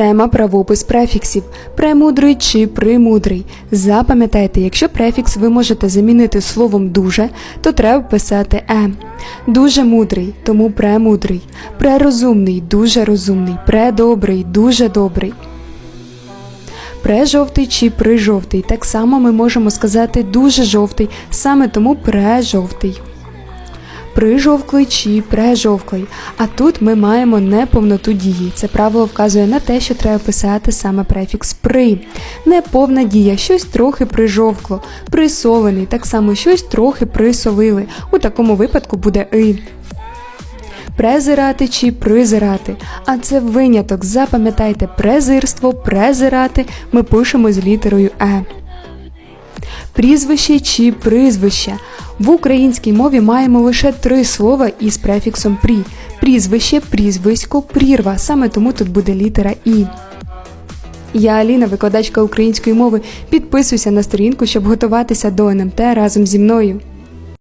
Тема правопис префіксів. Премудрий чи примудрий. Запам'ятайте, якщо префікс ви можете замінити словом дуже, то треба писати е. Дуже мудрий, тому премудрий. Прерозумний, дуже розумний. Предобрий, дуже добрий. Прежовтий чи прижовтий. Так само ми можемо сказати дуже жовтий, саме тому прежовтий. Прижовклий чи прежовклий. А тут ми маємо неповноту дії. Це правило вказує на те, що треба писати саме префікс при. Неповна дія, щось трохи прижовкло, присолений, так само щось трохи присолили. У такому випадку буде и. Презирати чи призирати. А це виняток. Запам'ятайте, презирство, презирати ми пишемо з літерою Е. Прізвище чи прізвище. В українській мові маємо лише три слова із префіксом прі. Прізвище, прізвисько, прірва. Саме тому тут буде літера І. Я Аліна, викладачка української мови. Підписуйся на сторінку, щоб готуватися до НМТ разом зі мною.